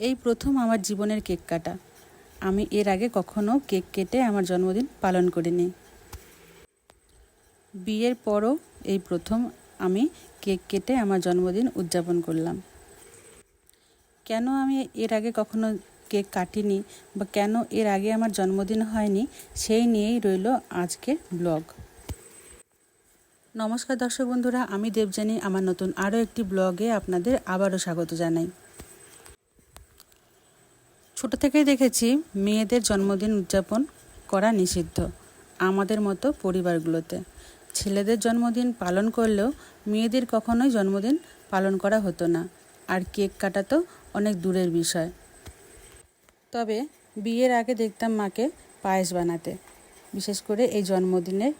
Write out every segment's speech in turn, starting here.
এই প্রথম আমার জীবনের কেক কাটা। আমি এর আগে কখনো কেক কেটে আমার জন্মদিন পালন করিনি। বিয়ের পরও এই প্রথম আমি কেক কেটে আমার জন্মদিন উদযাপন করলাম। কেন আমি এর আগে কখনো কেক কাটিনি বা কেন এর আগে আমার জন্মদিন হয়নি, সেই নিয়েই রইল আজকের ব্লগ। নমস্কার দর্শক বন্ধুরা, আমি দেবজানী আমার নতুন আরও একটি ব্লগে আপনাদের আবারও স্বাগত জানাই। ছোট থেকেই দেখেছি মেয়েদের জন্মদিন উদযাপন করা নিষিদ্ধ আমাদের মতো পরিবারগুলোতে। ছেলেদের জন্মদিন পালন করলেও মেয়েদের কখনোই জন্মদিন পালন করা হতো না। আর কেক কাটা তো অনেক দূরের বিষয়। তবে বিয়ের আগে দেখতাম মাকে পায়েস বানাতে, বিশেষ করে এই জন্মদিনের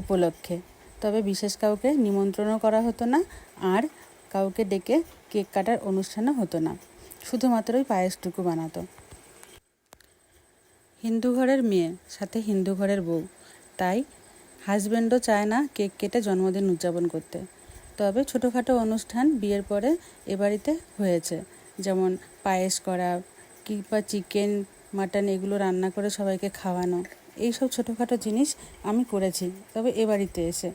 উপলক্ষে। তবে বিশেষ কাউকে নিমন্ত্রণও করা হতো না আর কাউকে ডেকে কেক কাটার অনুষ্ঠানও হতো না। শুধুমাত্র ওই পায়েসটুকু বানাতো। হিন্দু ঘরের মেয়ে, সাথে হিন্দু ঘরের বউ। তাই হাজব্যান্ডও চায় না কেক কেটে জন্মদিন উদযাপন করতে। তবে ছোটোখাটো অনুষ্ঠান বিয়ের পরে এ বাড়িতে হয়েছে। যেমন পায়েস করা কিংবা চিকেন, মাটন এগুলো রান্না করে সবাইকে খাওয়ানো। এইসব ছোটোখাটো জিনিস আমি করেছি, তবে এ বাড়িতে এসে।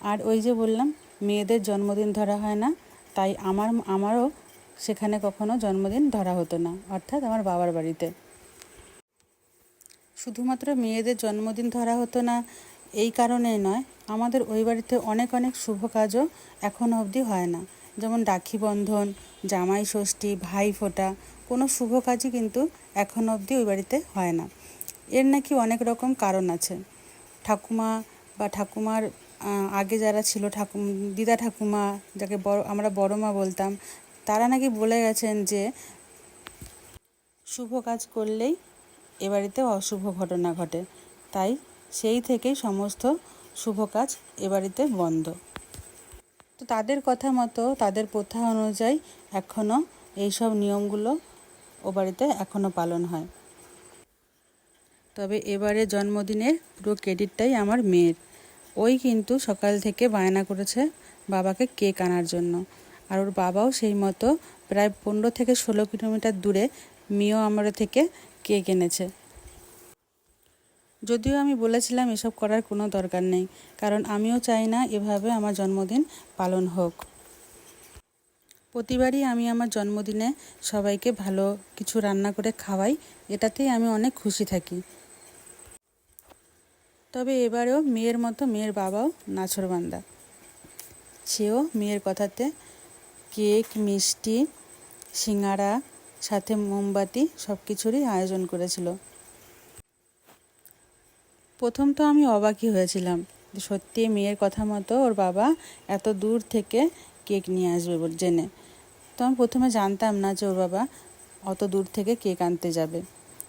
আর ওই যে বললাম, মেয়েদের জন্মদিন ধরা হয় না, তাই আমার, আমারও সেখানে কখনো জন্মদিন ধরা হতো না, অর্থাৎ আমার বাবার বাড়িতে। শুধুমাত্র মেয়েদের জন্মদিন ধরা হতো না, এই কারণে নয়, আমাদের ওই বাড়িতে অনেক অনেক শুভ কাজও এখনও অবধি হয় না। যেমন রাখি বন্ধন, জামাই ষষ্ঠী, ভাই ফোঁটা, কোনো শুভ কাজই কিন্তু এখনও অবধি ওই বাড়িতে হয় না। এর নাকি অনেক রকম কারণ আছে। ঠাকুমা বা ঠাকুমার আগে যারা ছিল ঠাকুম, দিদা ঠাকুমা, যাকে বড়, আমরা বড় মা বলতাম তারা নাকি বলে গেছেন যে শুভ কাজ করলেই এ বাড়িতে অশুভ ঘটনা ঘটে। তাই সেই থেকেই সমস্ত শুভ কাজ এ বাড়িতে বন্ধ। তো তাদের কথা মতো, তাদের প্রথা অনুযায়ী এখনও এইসব নিয়মগুলো ও বাড়িতে এখনও পালন হয়। তবে এবারে জন্মদিনের পুরো ক্রেডিটটাই আমার মেয়ের। ওই কিন্তু সকাল থেকে বায়না করেছে বাবাকে কেক আনার জন্য। আর ওর বাবাও সেই মতো প্রায় পনেরো থেকে ষোলো কিলোমিটার দূরে মিও আমরা থেকে কেক এনেছে। যদিও আমি বলেছিলাম এসব করার কোনো দরকার নেই, কারণ আমিও চাই না এভাবে আমার জন্মদিন পালন হোক। প্রতিবারই আমি আমার জন্মদিনে সবাইকে ভালো কিছু রান্না করে খাওয়াই, এটাতেই আমি অনেক খুশি থাকি। তবে এবারেও মেয়ের মতো মেয়ের বাবাও নাছরবান্দা সেও মেয়ের কথাতে কেক, মিষ্টি, সিঙ্গারা, সাথে মোমবাতি সব কিছুরই আয়োজন করেছিল। প্রথম তো আমি অবাকই হয়েছিলাম সত্যি মেয়ের কথা মতো ওর বাবা এত দূর থেকে কেক নিয়ে আসবে জেনে। তো আমি প্রথমে জানতাম না যে ওর বাবা অত দূর থেকে কেক আনতে যাবে।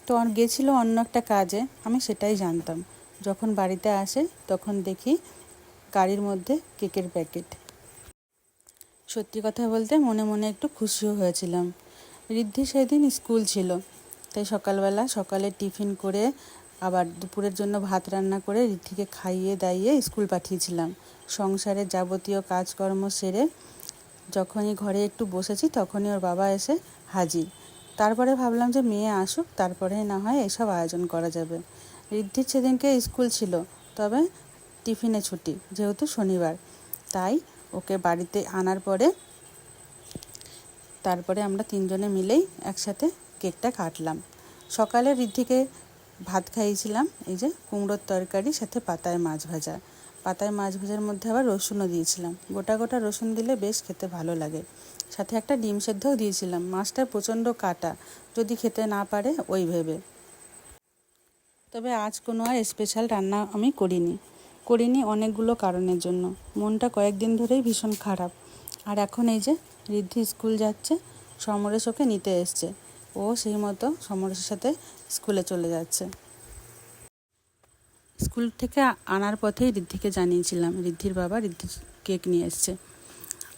তো গেছিল অন্য একটা কাজে, আমি সেটাই জানতাম। যখন বাড়িতে আসে তখন দেখি গাড়ির মধ্যে কেকের প্যাকেট। সত্যি কথা বলতে মনে মনে একটু খুশিও হয়েছিলাম। ঋদ্ধি সেদিন স্কুল ছিল, তাই সকালবেলা সকালে টিফিন করে আবার দুপুরের জন্য ভাত রান্না করে ঋদ্ধিকে খাইয়ে দাইয়ে স্কুল পাঠিয়েছিলাম। সংসারের যাবতীয় কাজকর্ম সেরে যখনই ঘরে একটু বসেছি তখনই ওর বাবা এসে হাজির। তারপরে ভাবলাম যে মেয়ে আসুক, তারপরে না হয় এসব আয়োজন করা যাবে। ঋদ্ধির সেদিনকে স্কুল ছিল, তবে টিফিনে ছুটি, যেহেতু শনিবার। তাই ওকে বাড়িতে আনার পরে তারপরে আমরা তিনজনে মিলেই একসাথে কেকটা কাটলাম। সকালে ঋদ্ধিকে ভাত খাইয়েছিলাম, এই যে কুমড়োর তরকারি, সাথে পাতায় মাছ ভাজা। পাতায় মাছ ভাজার মধ্যে আবার রসুনও দিয়েছিলাম। গোটা গোটা রসুন দিলে বেশ খেতে ভালো লাগে। সাথে একটা ডিম সেদ্ধও দিয়েছিলাম। মাছটা প্রচণ্ড কাটা, যদি খেতে না পারে ওই ভেবে। তবে আজ কোনো আর স্পেশাল রান্না আমি করিনি। করিনি অনেকগুলো কারণের জন্য। মনটা কয়েকদিন ধরেই ভীষণ খারাপ। আর এখন এই যে ঋদ্ধি স্কুল যাচ্ছে, সমরেশ ওকে নিতে এসছে। ও সেই মতো সমরেশের সাথে স্কুলে চলে যাচ্ছে। স্কুল থেকে আনার পথেই ঋদ্ধিকে জানিয়েছিলাম, ঋদ্ধির বাবা ঋদ্ধি কেক নিয়ে এসছে।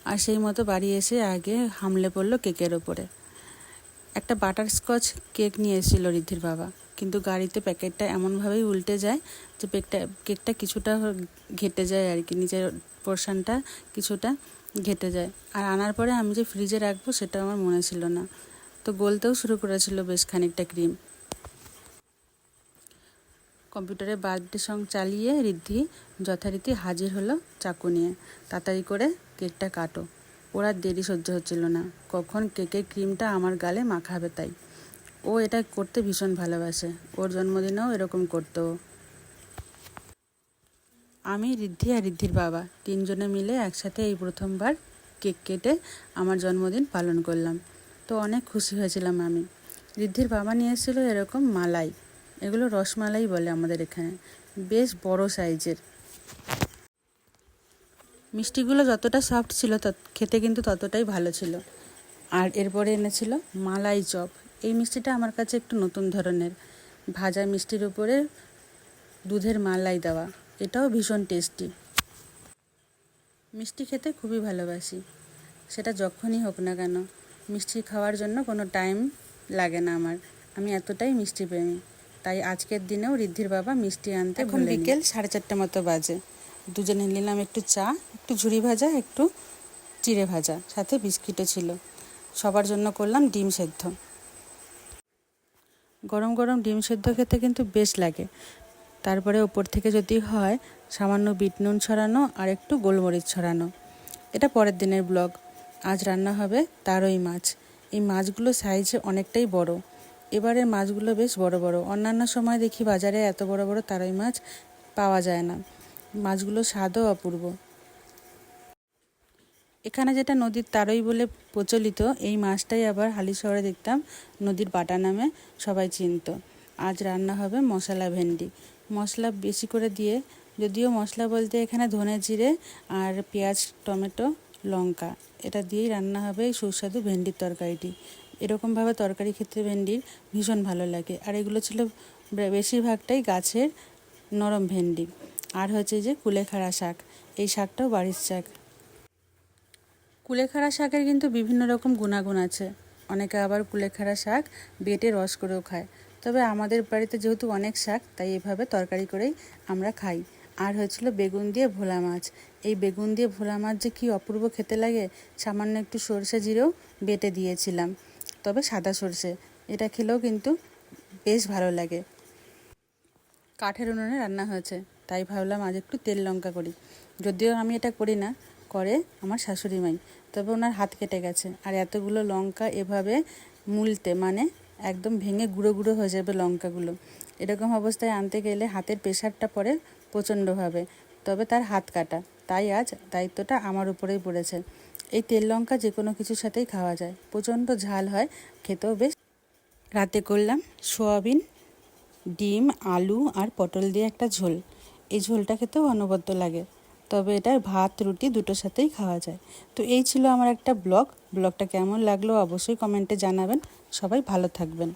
আর সেই মতো বাড়ি এসে আগে হামলে পড়ল কেকের ওপরে। একটা বাটার স্কচ কেক নিয়ে এসেছিল ঋদ্ধির বাবা। কিন্তু গাড়িতে প্যাকেটটা এমনভাবেই উল্টে যায় যে পেকটা কেকটা কিছুটা ঘেটে যায় আর কি নিচের পোর্শনটা কিছুটা ঘেটে যায়। আর আনার পরে আমি যে ফ্রিজে রাখব সেটা আমার মনে ছিল না। তো গলতেও শুরু করেছিল বেশ খানিকটা ক্রিম। কম্পিউটারে বার্থডে সং চালিয়ে রিদ্ধি যথারীতি হাজির হলো চাকু নিয়ে। তাড়াতাড়ি করে কেকটা কাটো। ওরা দেরি সহ্য হচ্ছিল না। কখন কেকের ক্রিমটা আমার গালে মাখাবে তাই। ও এটা করতে ভীষণ ভালোবাসে। ওর জন্মদিনেও এরকম করতো। আমি রিদ্ধি আর রিদ্ধির বাবা, তিনজনে মিলে একসাথে এই প্রথমবার কেক কেটে আমার জন্মদিন পালন করলাম। তো অনেক খুশি হয়েছিলাম আমি। রিদ্ধির বাবা নিয়ে এসেছিল এরকম মালাই। এগুলো রসমালাই বলে আমাদের এখানে। বেশ বড় সাইজের। মিষ্টিগুলো যতটা সফট ছিল খেতে কিন্তু ততটাই ভালো ছিল। আর এরপরে এনেছিল মালাই চপ। এই মিষ্টিটা আমার কাছে একটু নতুন ধরনের। ভাজা মিষ্টির উপরে দুধের মালাই দেওয়া। এটাও ভীষণ টেস্টি। মিষ্টি খেতে খুবই ভালোবাসি। সেটা যখনই হোক না কেন মিষ্টি খাওয়ার জন্য কোনো টাইম লাগে না আমার। আমি এতটাই মিষ্টি প্রেমী তাই আজকের দিনেও ঋদ্ধির বাবা মিষ্টি আনতে এখন বিকেল সাড়ে চারটে মতো বাজে। দুজনে নিলাম একটু চা একটু ঝুড়ি ভাজা একটু চিড়ে ভাজা। সাথে বিস্কিটও ছিল। সবার জন্য করলাম ডিম সেদ্ধ। গরম গরম ডিম সেদ্ধ খেতে কিন্তু বেশ লাগে। তারপরে ওপর থেকে যদি হয়, সামান্য বিট নুন ছড়ানো আর একটু গোলমরিচ ছড়ানো। এটা পরের দিনের ব্লগ। আজ রান্না হবে তারই মাছ। এই মাছগুলো সাইজে অনেকটাই বড়। এবারে মাছগুলো বেশ বড় বড়। অন্যান্য সময় দেখি বাজারে এত বড় বড় তারই মাছ পাওয়া যায় না। মাছগুলো স্বাদও অপূর্ব। এখানে যেটা নদীর তারই বলে প্রচলিত, এই মাছটাই আবার হালি শহরে দেখতাম, নদীর বাটা নামে সবাই চিনত। আজ রান্না হবে মশলা ভেন্ডি। মশলা বেশি করে দিয়ে, যদিও মশলা বলতে এখানে ধনে জিরে আর পেঁয়াজ, টমেটো, লঙ্কা, এটা দিয়েই রান্না হবে এই সুস্বাদু ভেন্ডির তরকারিটি। এরকমভাবে তরকারি খেতে ভেন্ডির ভীষণ ভালো লাগে। আর এগুলো ছিল বেশিরভাগটাই গাছের নরম ভেন্ডি। আর হচ্ছে যে কুলেখাড়া শাক, এই শাকটাও বাড়ির শাক। কুলেখাড়া শাকের কিন্তু বিভিন্ন রকম গুণাগুণ আছে। অনেকে আবার কুলেখাড়া শাক বেটে রস করেও খায়। তবে আমাদের বাড়িতে যেহেতু অনেক শাক, তাই এভাবে তরকারি করেই আমরা খাই। আর হয়েছিল বেগুন দিয়ে ভোলা মাছ। এই বেগুন দিয়ে ভোলা মাছ যে কী অপূর্ব খেতে লাগে, সামান্য একটু সর্ষে জিরেও বেটে দিয়েছিলাম। তবে সাদা সর্ষে, এটা খেলেও কিন্তু বেশ ভালো লাগে। কাঠের উনুনে রান্না হয়েছে, তাই ভাবলাম আজ একটু তেল লঙ্কা করি। যদিও আমি এটা করি না করে আমার শাশুড়ি মাই। তবে ওনার হাত কেটে গেছে। আর এতগুলো লঙ্কা এভাবে মুলতে মানে একদম ভেঙে গুঁড়ো গুঁড়ো হয়ে যাবে লঙ্কাগুলো। এরকম অবস্থায় আনতে গেলে হাতের প্রেশারটা পড়ে প্রচণ্ডভাবে। তবে তার হাত কাটা। তাই আজ দায়িত্বটা আমার উপরেই পড়েছে। এই তেল লঙ্কা যে কোনো কিছুর সাথেই খাওয়া যায়। প্রচণ্ড ঝাল হয়, খেতেও বেশ। রাতে করলাম সোয়াবিন, ডিম, আলু আর পটল দিয়ে একটা ঝোল। এই ঝোলটা খেতেও অনবদ্য লাগে। তবে এটা ভাত, রুটি দুটোর সাথেই খাওয়া যায়। তো এই ছিল আমার একটা ব্লগ। ব্লগটা কেমন লাগল অবশ্যই কমেন্টে জানাবেন। সবাই ভালো থাকবেন।